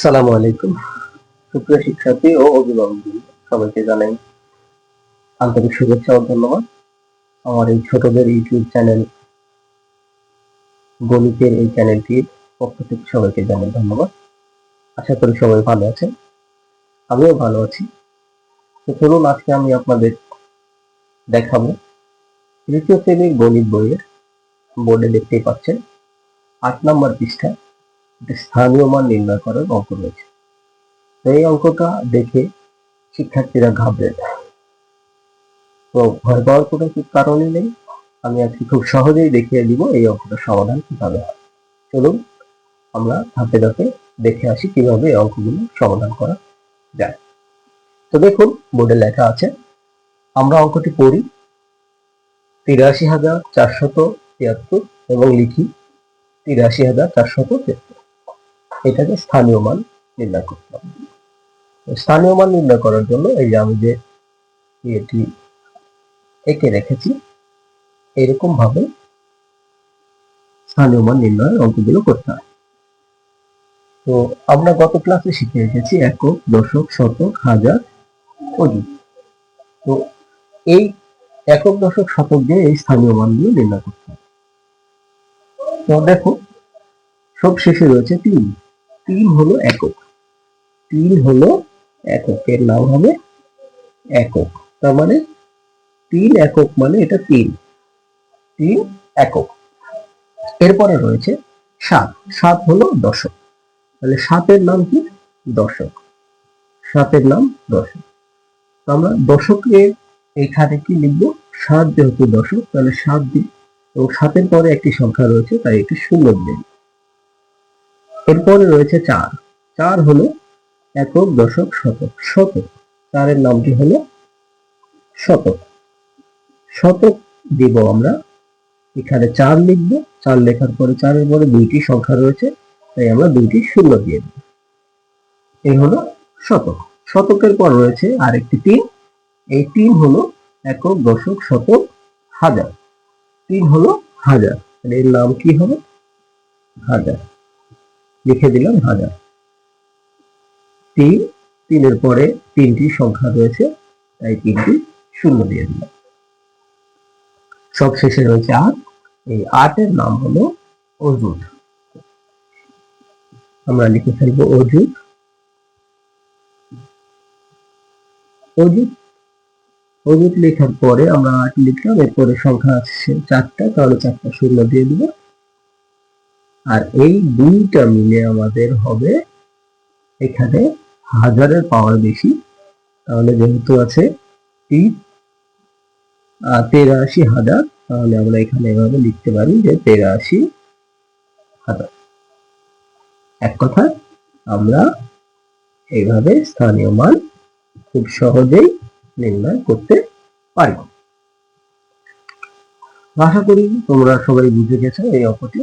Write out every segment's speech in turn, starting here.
সালামু আলাইকুম। সুপ্রিয় শিক্ষার্থী ও অভিভাবক সবাইকে জানাই আন্তরিক শুভেচ্ছা ও ধন্যবাদ। আমার এই ছোটদের ইউটিউব চ্যানেল গণিতের এই চ্যানেলটির পক্ষ থেকে সবাইকে জানাই ধন্যবাদ। আশা করি সবাই ভালো আছেন। আমিও ভালো আছি। তো চলুন আজকে আমি আপনাদের দেখাবো। তৃতীয় শ্রেণির গণিত বইয়ের বোর্ডে দেখতেই পাচ্ছেন, আট নম্বর একটি স্থানীয় মান নির্ণয় করার অঙ্ক রয়েছে। এই অঙ্কটা দেখে শিক্ষার্থীরা ঘাবড়ে যায়। তো ভয় পাওয়ার কোনো কারণই নেই। আমি আজকে খুব সহজেই দেখিয়ে দিব এই অঙ্কটার সমাধান কীভাবে হয়। চলুন, আমরা ধাপে ধাপে দেখে আসি কীভাবে এই অঙ্কগুলো সমাধান করা যায়। তো দেখুন, বোর্ডে লেখা আছে, আমরা অঙ্কটি পড়ি। তিরাশি হাজার চারশত তিয়াত্তর এবং লিখি, তিরাশি হাজার চারশত তিয়াত্তর। এটাকে স্থানীয় মান নির্ণয় করতে হবে। স্থানীয় মান নির্ণয় করার জন্য এই যে আমি যে এটি এঁকে রেখেছি এরকম ভাবে স্থানীয় মান নির্ণয়ের অঙ্কগুলো করতে হয়। তো আমরা গত ক্লাসে শিখে এসেছি একক, দশক, শতক, হাজার অযুত তো এই একক, দশক, শতক দিয়ে এই স্থানীয় মানগুলো নির্ণয় করতে হবে তো দেখো সব শেষে রয়েছে তিন। তিন হলো একক। তিন হলো এককের নাম হবে একক। তার মানে তিন একক মানে এটা তিন তিন একক। এরপরে রয়েছে সাত। সাত হলো দশক। তাহলে সাতের নাম কি? দশক। সাতের নাম দশক। আমরা দশকে এখানে কি লিখব? সাত যেহেতু দশক, তাহলে সাত দিন। এবং সাতের পরে একটি সংখ্যা রয়েছে, তাই একটি শূন্য দিন। এরপরে রয়েছে চার। চার হলো একক দশক শতক। শতক, চারের নামটি হলো শতক। শতক দিব আমরা। এখানে চার লিখব। চার লেখার পরে চারের পরে দুইটি সংখ্যা রয়েছে, তাই আমরা দুইটি শূন্য দিয়ে দেব। এই হলো শতক। শতকের পর রয়েছে আরেকটি তিন। এই তিন হলো একক দশক শতক হাজার। তিন হলো হাজার। এর নাম কি হবে? হাজার। লিখে দিলাম হাজার। তিন, তিনের পরে তিনটি সংখ্যা রয়েছে, তাই তিনটি শূন্য দিয়ে দিলাম। সব রয়েছে আট, এই আটের নাম হলো অজুদ আমরা লিখে ফেলব অজুদ অজুদ অজুদ লেখার পরে আমরা আট লিখলাম, এরপরে সংখ্যা আছে চারটা, তাহলে চারটা শূন্য দিয়ে দিব আর এই দুইটা মিলে আমাদের হবে এখানে হাজারের পাওয়ার বেশি। তাহলে যেহেতু আছে তেরাশি হাজার, তাহলে আমরা এখানে এভাবে লিখতে পারি যে তেরাশি হাজার। এক কথা, আমরা এইভাবে স্থানীয় মান খুব সহজেই নির্ণয় করতে পারি আশা করি তোমরা সবাই বুঝে গেছো এই অঙ্কটি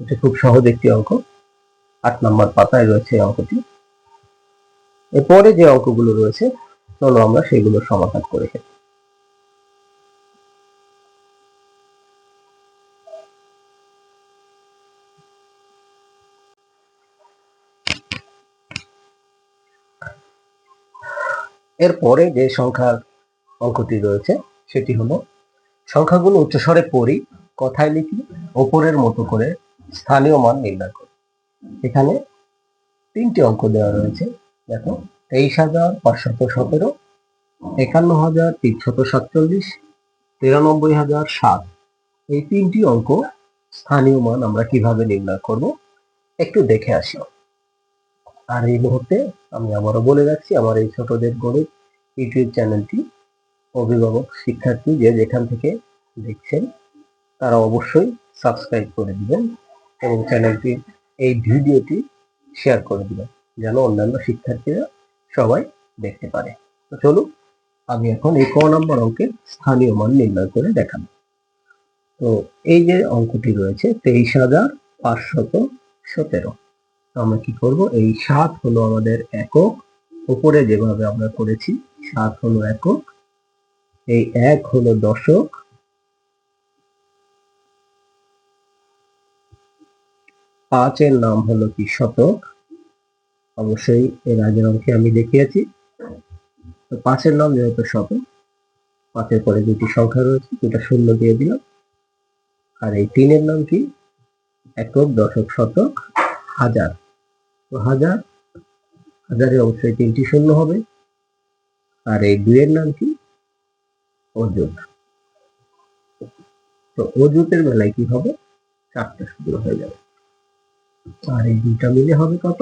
এটা খুব সহজ একটি অঙ্ক। আট নম্বর পাতায় রয়েছে এই অঙ্কটি। এরপরে যে অঙ্কগুলো রয়েছে, চলো আমরা সেগুলো সমাধান করে ফেলি। এরপরে যে সংখ্যার অঙ্কটি রয়েছে, সেটি হলো, সংখ্যাগুলো উচ্চস্বরে পড়ি, কথায় লিখি, ওপরের মতো করে স্থানীয় মান নির্ণয় করি। এখানে তিনটি অঙ্ক দেওয়া রয়েছে। দেখো, তেইশ হাজার পাঁচশত সতেরো, একান্ন হাজার তিনশত সাতচল্লিশ, তিরানব্বই হাজার সাত। এই তিনটি অঙ্ক স্থানীয় মান আমরা কীভাবে নির্ণয় করব একটু দেখে আসি। আর এই মুহূর্তে আমি আবারও বলে রাখছি, আমার এই ছোটদের গণিত ইউটিউব চ্যানেলটি অভিভাবক শিক্ষার্থী যে যেখান থেকে দেখছেন, তারা অবশ্যই সাবস্ক্রাইব করে দিবেন। এবং চ্যানেলটির এই ভিডিওটি শেয়ার করে দিবেন যেন অন্যান্য শিক্ষার্থীরা সবাই দেখতে পারে। তো চলুন, আমি এখন এই ক নম্বর অঙ্কের স্থানীয় মান নির্ণয় করে দেখাবো। তো এই যে অঙ্কটি রয়েছে, তেইশ হাজার পাঁচশত সতেরো। আমরা কি করব? এই সাত হলো আমাদের একক। উপরে যেভাবে আমরা করেছি, সাত হলো একক। এই এক হলো দশক। পাঁচের নাম হলো কি শতক? অবশ্যই এর আগের অঙ্কে আমি দেখিয়েছি। তো পাঁচের নাম যেহেতু শত পাঁচের পরে দুটি সংখ্যা রয়েছে দুটা শূন্য দিয়ে দিলাম। আর এই তিনের নাম কি? একক, দশক, শতক, হাজার। তো হাজার, হাজারে অবশ্যই তিনটি শূন্য হবে। আর এই দুইয়ের নাম কি? অযুত। তো অযুতের বেলায় কি হবে? চারটা শূন্য হয়ে যাবে। আর এই দুইটা মিলে হবে কত?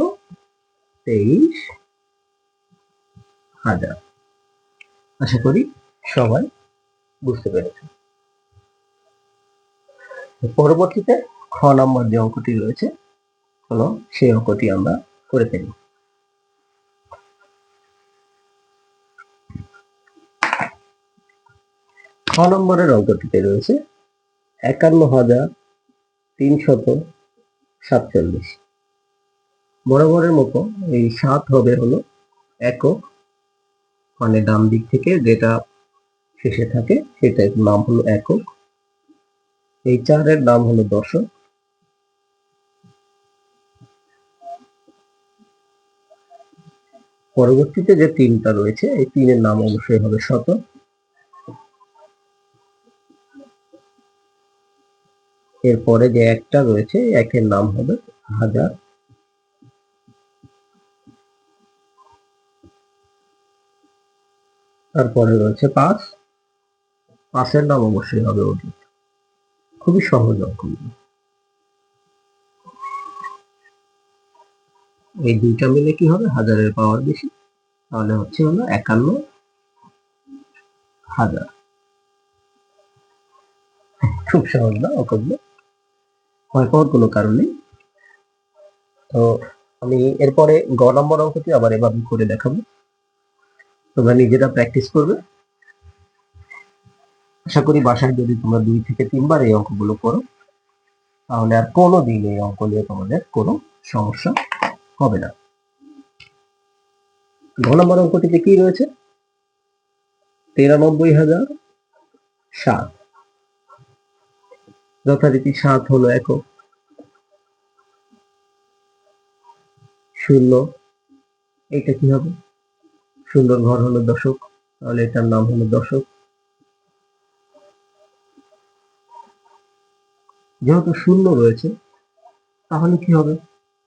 তেইশ হাজার। আশা করি সবাই বুঝতে পেরেছে। পরবর্তীতে খ নম্বর যে অঙ্কটি রয়েছে সেই অঙ্কটি আমরা করে ফেলি। খ নম্বরের অঙ্কটিতে রয়েছে, একান্ন হাজার তিনশত সাতচল্লিশ। বরাবরের মতো এই সাত হবে হলো একক মানে ডান দিক থেকে যেটা শেষে থাকে সেটার নাম হলো একক। এই চারের নাম হলো দশক পরবর্তীতে যে তিনটা রয়েছে, এই তিনের নাম অবশ্যই হবে শতক এরপরে যে একটা রয়েছে, একের নাম হবে হাজার। তারপরে রয়েছে পাঁচ। পাঁচের নাম অবশ্যই হবে অধিক খুবই সহজ অঙ্কগুলো এই দুইটা মিলে কি হবে? হাজারের পাওয়ার বেশি। তাহলে হচ্ছে হলো একান্ন হাজার। খুব সহজ না অঙ্কগুলো ভয় পাওয়ার কোনো কারণ নেই। তো আমি এরপরে গ নম্বর অঙ্কটি আবার এভাবে করে দেখাবো। তোমরা নিজেরা প্র্যাকটিস করবে। আশা করি বাসায় যদি তোমরা দুই থেকে তিনবার এই অঙ্কগুলো করো, তাহলে আর কোনো দিন এই অঙ্ক নিয়ে তোমাদের কোনো সমস্যা হবে না। ঘ নম্বর অঙ্কটিতে কি রয়েছে? তিরানব্বই হাজার সাত। যথারীতি সাত হলো একক। শূন্য, এটা কি হবে? সুন্দর ঘর হলো দশক, তাহলে এটার নাম হলো দশক। যেহেতু শূন্য রয়েছে, তাহলে কি হবে?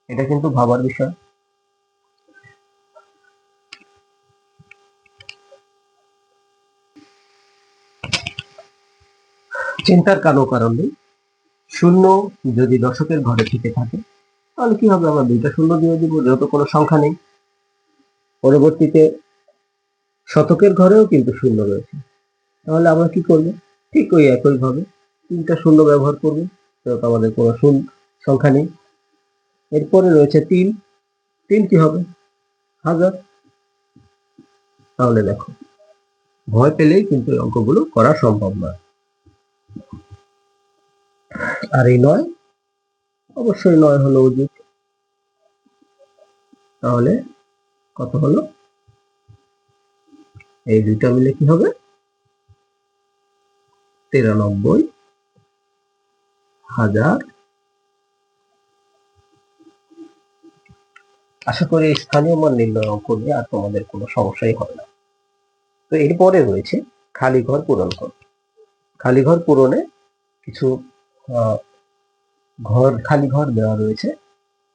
এটা কিন্তু ভাবার বিষয়। চিন্তার কারও কারণ নেই। শূন্য যদি দশকের ঘরে থেকে থাকে, তাহলে কি হবে আমরা দুইটা শূন্য দিয়ে দিব, যেহেতু কোনো সংখ্যা নেই? পরবর্তীতে শতকের ঘরেও কিন্তু শূন্য রয়েছে। তাহলে আমরা কি করব? ঠিক ওই একইভাবে তিনটা শূন্য ব্যবহার করব, যেহেতু আমাদের কোনো শূন্য সংখ্যা নেই। এরপরে রয়েছে তিন। তিন কি হবে? হাজার। তাহলে দেখো, ভয় পেলেই কিন্তু এই অঙ্কগুলো করা সম্ভব নয়। আর এই নয়? অবশ্যই নয় হলো উচিত তাহলে কত হলো? এই দুইটা মিলে কি হবে? তিরানব্বই হাজার। আশা করি স্থানীয় মান নির্ণয় অঙ্ক নিয়ে আর তোমাদের কোনো সমস্যাই হবে না। তো এরপরে রয়েছে খালি ঘর পূরণ কর। খালি ঘর পূরণে কিছু ঘর, খালি ঘর দেওয়া রয়েছে।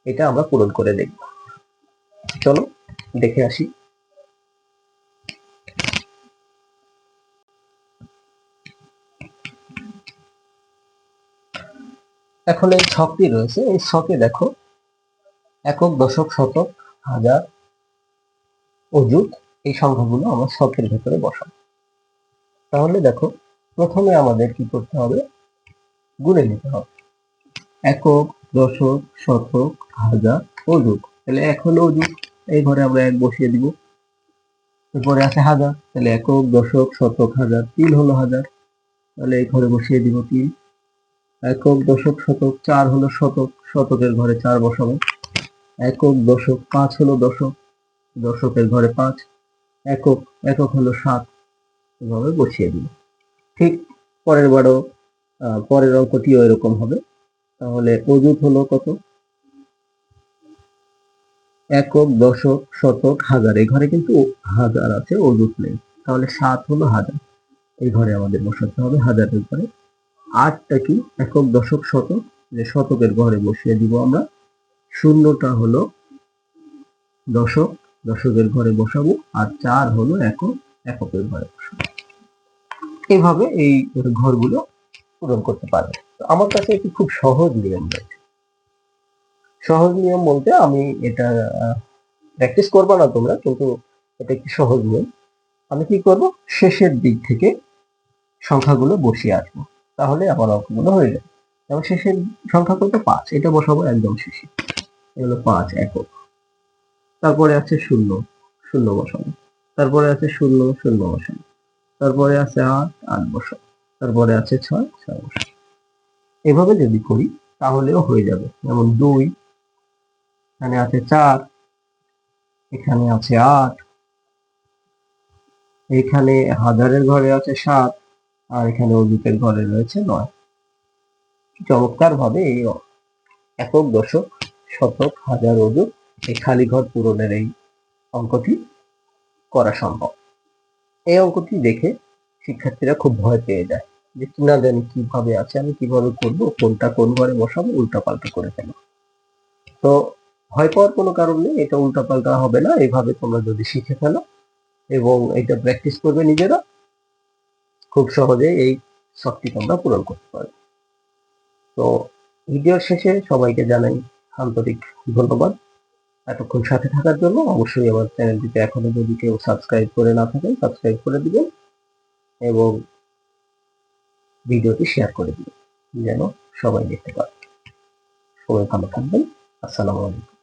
এটা আমরা পূরণ করে দেখব। চলো, দেখে আসি। এখন এই ছকটি রয়েছে। এই ছকে দেখো, একক, দশক, শতক, হাজার অযুত এই সংখ্যাগুলো আমার ছকের ভেতরে বসাবো তাহলে দেখো, প্রথমে আমাদের কি করতে হবে? গুণে নিতে হবে। একক, দশক, শতক, হাজার অযুত তাহলে এক হলো অযুত এই ঘরে আমরা এক বসিয়ে দিব। এরপরে আছে হাজার। তাহলে একক, দশক, শতক, হাজার। তিন হলো হাজার। তাহলে এই ঘরে বসিয়ে দিব তিন। একক, দশক, শতক, চার হলো শতক। শতকের ঘরে চার বসাবো। একক, দশক, পাঁচ হলো দশক। দশকের ঘরে পাঁচ। একক একক হলো সাত। এভাবে বসিয়ে দিব। ঠিক পরের বারও পরের অঙ্কটিও এরকম হবে। তাহলে অজুত হলো কত? একক, দশক, শতক, হাজার। এই ঘরে কিন্তু হাজার আছে, অযুত নেই। তাহলে সাত হলো হাজার। এই ঘরে আমাদের বসাতে হবে হাজারের ঘরে আটটা কি? একক, দশক, শতক? যে শতকের ঘরে বসিয়ে দিব আমরা। শূন্যটা হলো দশক। দশকের ঘরে বসাবো। আর চার হলো একক। এককের ঘরে বসাবো। এইভাবে এই ঘরগুলো পূরণ করতে পারবে আমার কাছে একটি খুব সহজ নিয়ম রয়েছে। সহজ নিয়ম বলতে আমি এটা প্র্যাকটিস করব না তোমরা, কিন্তু এটা একটি সহজ নিয়ম। আমি কি করব? শেষের দিক থেকে সংখ্যাগুলো বসিয়ে আসব। তাহলে আমার অঙ্কগুলো হয়ে যাবে। যেমন শেষের সংখ্যা কত পাঁচ, এটা বসাবো একদম শেষে। এগুলো পাঁচ একক। তারপরে আছে শূন্য শূন্য বসানো তারপরে আছে শূন্য শূন্য বসানো তারপরে আছে আট আট বসানো তারপরে আছে ছয় ছয় এভাবে যদি করি, তাহলেও হয়ে যাবে। যেমন দুই, এখানে আছে চার, এখানে আছে আট, এখানে হাজারের ঘরে আছে সাত, আর এখানে অযুতের ঘরে রয়েছে নয়। চমৎকার ভাবে এই একক দশক, শতক, হাজার অযুত এই খালি ঘর পূরণের এই অঙ্কটি করা সম্ভব। এই অঙ্কটি দেখে শিক্ষার্থীরা খুব ভয় পেয়ে যায়। যে কি না জানি কীভাবে আছে, আমি কীভাবে করব, কোনটা কোন ঘরে বসাবো উল্টা পাল্টা করে ফেলো। তো ভয় পাওয়ার কোনো কারণ নেই, এটা উল্টা পাল্টা হবে না, এভাবে তোমরা যদি শিখে ফেলো এবং এটা প্র্যাকটিস করবে নিজেরা, খুব সহজে এই শখটি তোমরা পূরণ করতে পারবে। তো ভিডিওর শেষে সবাইকে জানাই আন্তরিক ধন্যবাদ। এতক্ষণ সাথে থাকার জন্য অবশ্যই আমার চ্যানেলটিতে এখনও যদি কেউ সাবস্ক্রাইব করে না থাকেন সাবস্ক্রাইব করে দিবেন এবং ভিডিওটি শেয়ার করে দিন যেন সবাই দেখতে পারে সবাই ভালো থাকবেন। আসসালামু আলাইকুম।